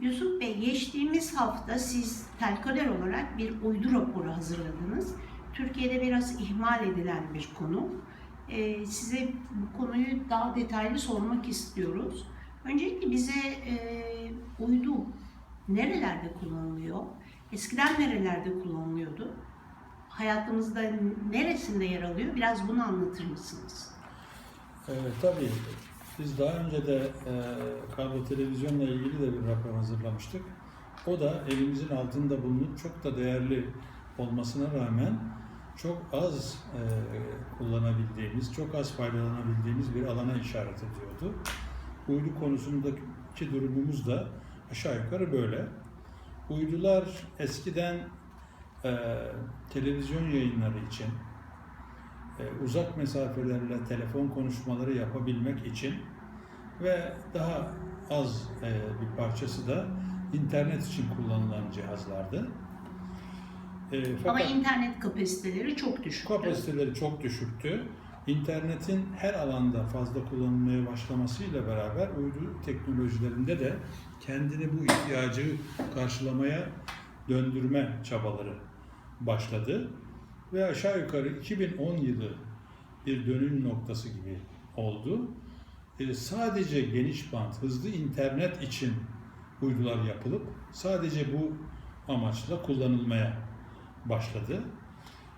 Yusuf Bey, geçtiğimiz hafta siz Telkaler olarak bir uydu raporu hazırladınız. Türkiye'de biraz ihmal edilen bir konu. Ee, size bu konuyu daha detaylı sormak istiyoruz. Öncelikle bize e, uydu nerelerde kullanılıyor? Eskiden nerelerde kullanılıyordu? Hayatımızda neresinde yer alıyor? Biraz bunu anlatır mısınız? Ee, tabii biz daha önce de e, kablo televizyonla ilgili de bir rapor hazırlamıştık. O da elimizin altında bulunup çok da değerli olmasına rağmen çok az e, kullanabildiğimiz, çok az faydalanabildiğimiz bir alana işaret ediyordu. Uydu konusundaki durumumuz da aşağı yukarı böyle. Uydular eskiden e, televizyon yayınları için, uzak mesafelerle telefon konuşmaları yapabilmek için ve daha az e, bir parçası da internet için kullanılan cihazlardı. E, Ama fakat internet kapasiteleri çok düşük. kapasiteleri çok düşüktü. İnternetin her alanda fazla kullanılmaya başlamasıyla beraber uydu teknolojilerinde de kendini bu ihtiyacı karşılamaya döndürme çabaları başladı. Ve aşağı yukarı 2010 yılı bir dönüm noktası gibi oldu. E, sadece geniş bant, hızlı internet için uydular yapılıp sadece bu amaçla kullanılmaya başladı.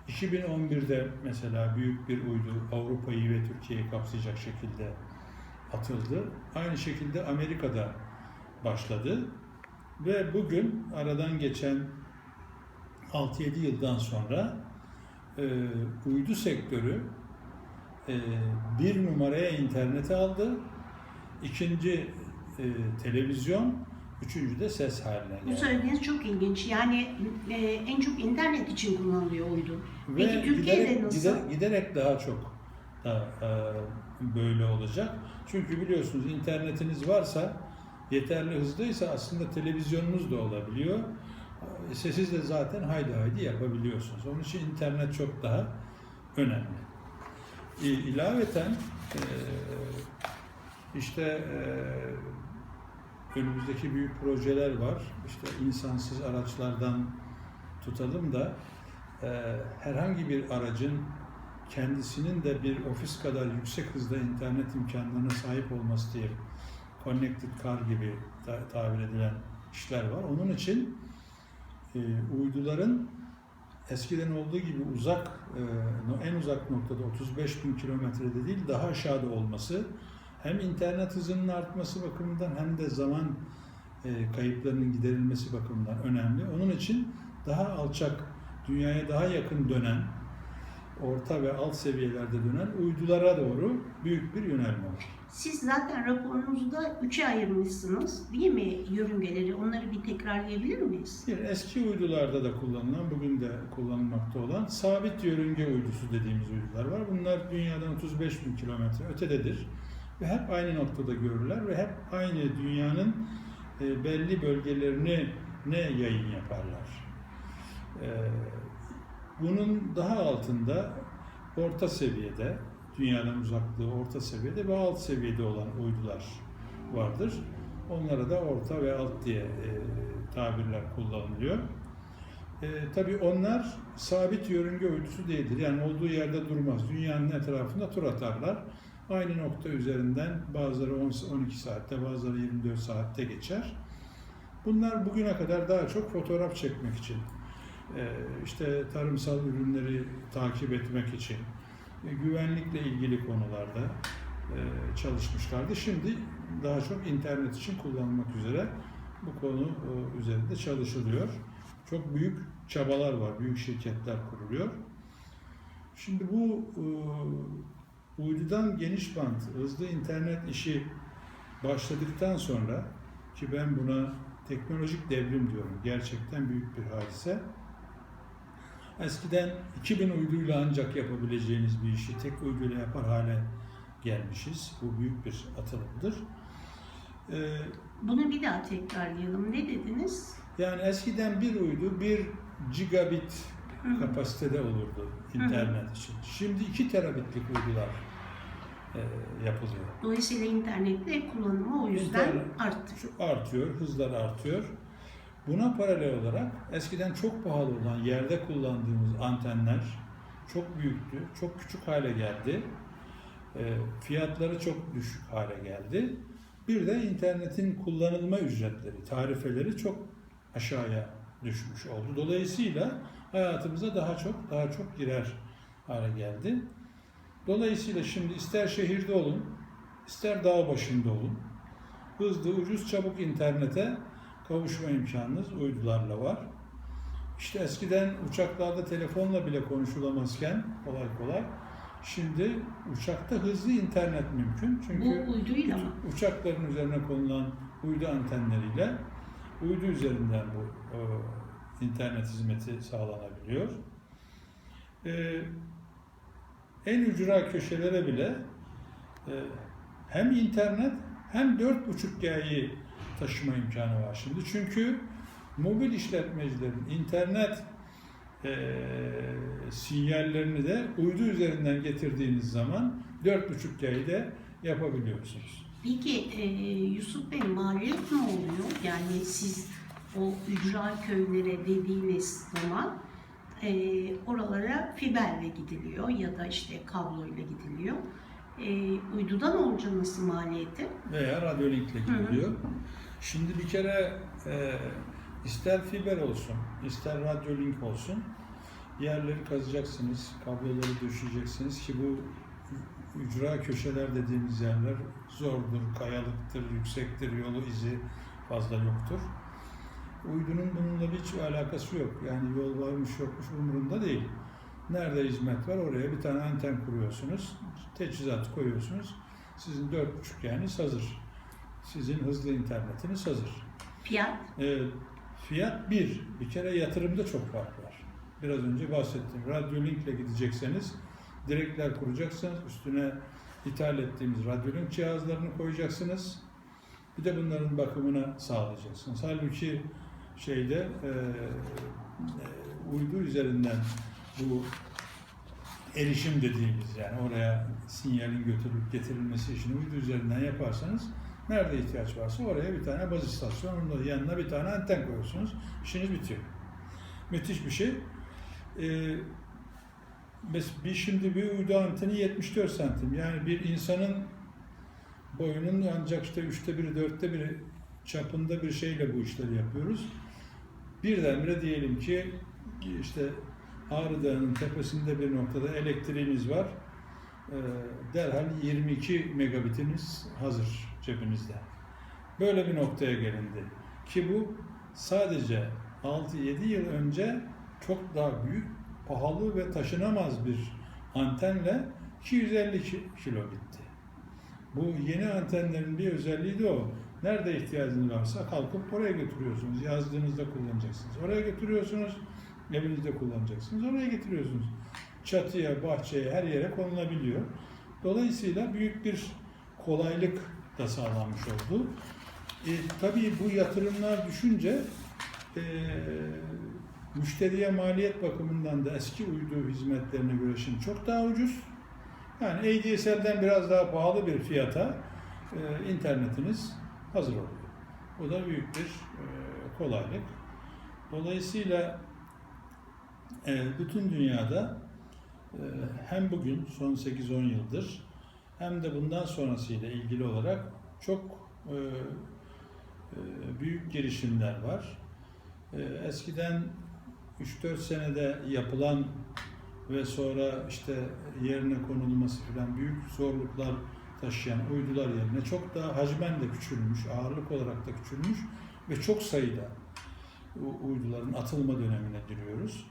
2011'de mesela büyük bir uydu Avrupa'yı ve Türkiye'yi kapsayacak şekilde atıldı. Aynı şekilde Amerika'da başladı. Ve bugün aradan geçen 6-7 yıldan sonra e, uydu sektörü e, bir numaraya interneti aldı. İkinci e, televizyon, üçüncü de ses haline Bu geldi. söylediğiniz çok ilginç. Yani e, en çok internet için kullanılıyor uydu. Peki Ve Türkiye'de giderek, nasıl? gider- giderek daha çok da, e, böyle olacak. Çünkü biliyorsunuz internetiniz varsa yeterli hızlıysa aslında televizyonunuz da olabiliyor. E, Sesiz de zaten haydi haydi yapabiliyorsunuz. Onun için internet çok daha önemli. İ- İlaveten e, işte e, önümüzdeki büyük projeler var. İşte insansız araçlardan tutalım da e, herhangi bir aracın kendisinin de bir ofis kadar yüksek hızda internet imkanlarına sahip olması diye connected car gibi ta- tabir edilen işler var. Onun için e, uyduların eskiden olduğu gibi uzak, e, en uzak noktada 35 bin kilometrede değil daha aşağıda olması hem internet hızının artması bakımından hem de zaman e, kayıplarının giderilmesi bakımından önemli. Onun için daha alçak, dünyaya daha yakın dönen, orta ve alt seviyelerde dönen uydulara doğru büyük bir yönelme var. Siz zaten raporunuzda üçe ayırmışsınız değil mi yörüngeleri? Onları bir tekrarlayabilir miyiz? Bir eski uydularda da kullanılan, bugün de kullanılmakta olan sabit yörünge uydusu dediğimiz uydular var. Bunlar dünyadan 35 bin kilometre ötededir. Ve hep aynı noktada görürler ve hep aynı dünyanın e, belli bölgelerini ne yayın yaparlar. Bunun daha altında orta seviyede, dünyadan uzaklığı orta seviyede ve alt seviyede olan uydular vardır. Onlara da orta ve alt diye e, tabirler kullanılıyor. E, tabii onlar sabit yörünge uydusu değildir. Yani olduğu yerde durmaz. Dünyanın etrafında tur atarlar. Aynı nokta üzerinden bazıları 10 12 saatte, bazıları 24 saatte geçer. Bunlar bugüne kadar daha çok fotoğraf çekmek için, işte tarımsal ürünleri takip etmek için, e, güvenlikle ilgili konularda e, çalışmışlardı. Şimdi daha çok internet için kullanılmak üzere bu konu e, üzerinde çalışılıyor. Çok büyük çabalar var, büyük şirketler kuruluyor. Şimdi bu uydudan geniş bant, hızlı internet işi başladıktan sonra ki ben buna teknolojik devrim diyorum. Gerçekten büyük bir hadise. Eskiden 2000 uyduyla ancak yapabileceğiniz bir işi tek uyduyla yapar hale gelmişiz. Bu büyük bir atılımdır. Ee, Bunu bir daha tekrarlayalım. Ne dediniz? yani eskiden bir uydu 1 gigabit Hı hı. kapasitede olurdu internet için. Şimdi 2 terabitlik uydular e, yapılıyor. Dolayısıyla internette kullanımı o yüzden İnternet- arttı. Artıyor, hızlar artıyor. Buna paralel olarak eskiden çok pahalı olan yerde kullandığımız antenler çok büyüktü, çok küçük hale geldi. E, fiyatları çok düşük hale geldi. Bir de internetin kullanılma ücretleri, tarifeleri çok aşağıya düşmüş oldu. Dolayısıyla hayatımıza daha çok daha çok girer hale geldi. Dolayısıyla şimdi ister şehirde olun, ister dağ başında olun, hızlı, ucuz, çabuk internete kavuşma imkanınız uydularla var. İşte eskiden uçaklarda telefonla bile konuşulamazken kolay kolay şimdi uçakta hızlı internet mümkün. Çünkü Bu uyduyla mı? uçakların üzerine konulan uydu antenleriyle uydu üzerinden bu e, internet hizmeti sağlanabiliyor. E, en ücra köşelere bile e, hem internet hem 4.5G'yi taşıma imkanı var şimdi. Çünkü mobil işletmecilerin internet e, sinyallerini de uydu üzerinden getirdiğiniz zaman 4.5G'yi de yapabiliyorsunuz. Peki e, Yusuf Bey maliyet ne oluyor? Yani siz o ücra köylere dediğiniz zaman e, oralara fiberle gidiliyor ya da işte kabloyla gidiliyor. E, uydudan olunca nasıl maliyeti? veya radyolinkle Hı hı. gidiliyor. Şimdi bir kere e, ister fiber olsun, ister radyolink olsun yerleri kazacaksınız, kabloları döşeyeceksiniz ki bu ücra köşeler dediğimiz yerler zordur, kayalıktır, yüksektir, yolu izi fazla yoktur. Uydunun bununla hiç alakası yok. Yani yol varmış yokmuş umurunda değil. Nerede hizmet var oraya bir tane anten kuruyorsunuz, teçhizat koyuyorsunuz. Sizin 4.5 yani hazır. Sizin hızlı internetiniz hazır. Fiyat? Ee, fiyat bir. Bir kere yatırımda çok fark var. Biraz önce bahsettim. Radyolink ile gidecekseniz direkler kuracaksınız. Üstüne ithal ettiğimiz radyolink cihazlarını koyacaksınız. Bir de bunların bakımını sağlayacaksınız. Halbuki şeyde e, e, uydu üzerinden bu erişim dediğimiz yani oraya sinyalin götürülüp getirilmesi işini uydu üzerinden yaparsanız nerede ihtiyaç varsa oraya bir tane baz istasyon, onun da yanına bir tane anten koyuyorsunuz. İşiniz bitiyor. Müthiş bir şey. Ee, bir şimdi bir uydu anteni 74 santim. Yani bir insanın boyunun ancak işte üçte biri, dörtte biri çapında bir şeyle bu işleri yapıyoruz. Birdenbire diyelim ki işte Ağrı Dağı'nın tepesinde bir noktada elektriğiniz var. Ee, derhal 22 megabitiniz hazır cebinizde. Böyle bir noktaya gelindi. Ki bu sadece 6-7 yıl önce çok daha büyük, pahalı ve taşınamaz bir antenle 250 ki- kilobitti. Bu yeni antenlerin bir özelliği de o. Nerede ihtiyacınız varsa kalkıp oraya götürüyorsunuz. Yazdığınızda kullanacaksınız. Oraya götürüyorsunuz. Evinizde kullanacaksınız. Oraya getiriyorsunuz. Çatıya, bahçeye, her yere konulabiliyor. Dolayısıyla büyük bir kolaylık da sağlanmış oldu. E, tabii bu yatırımlar düşünce e, müşteriye maliyet bakımından da eski uydu hizmetlerine göre şimdi çok daha ucuz. Yani ADSL'den biraz daha pahalı bir fiyata e, internetiniz hazır oluyor. Bu da büyük bir e, kolaylık. Dolayısıyla bütün dünyada e, hem bugün son 8-10 yıldır hem de bundan sonrasıyla ilgili olarak çok e, e, büyük girişimler var. Eskiden 3-4 senede yapılan ve sonra işte yerine konulması falan büyük zorluklar taşıyan uydular yerine çok daha hacmen de küçülmüş, ağırlık olarak da küçülmüş ve çok sayıda uyduların atılma dönemine giriyoruz.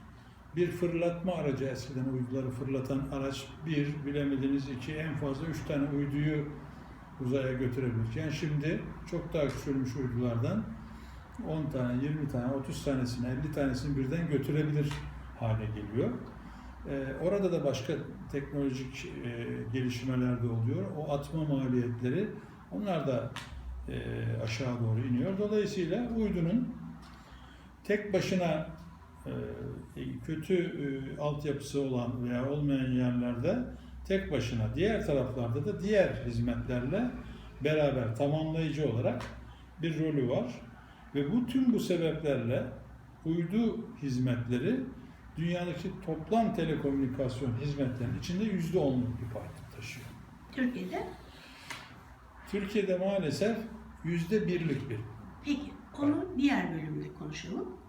Bir fırlatma aracı eskiden uyduları fırlatan araç bir, bilemediniz iki, en fazla üç tane uyduyu uzaya götürebilirken şimdi çok daha küçülmüş uydulardan 10 tane, 20 tane, 30 tanesini, 50 tanesini birden götürebilir hale geliyor. Ee, orada da başka teknolojik e, gelişmeler de oluyor. O atma maliyetleri onlar da e, aşağı doğru iniyor. Dolayısıyla uydunun tek başına kötü e, altyapısı olan veya olmayan yerlerde tek başına, diğer taraflarda da diğer hizmetlerle beraber tamamlayıcı olarak bir rolü var. Ve bu tüm bu sebeplerle uydu hizmetleri dünyadaki toplam telekomünikasyon hizmetlerinin içinde yüzde onluk bir pay taşıyor. Türkiye'de. Türkiye'de maalesef yüzde birlik bir Peki konu diğer bölümde konuşalım.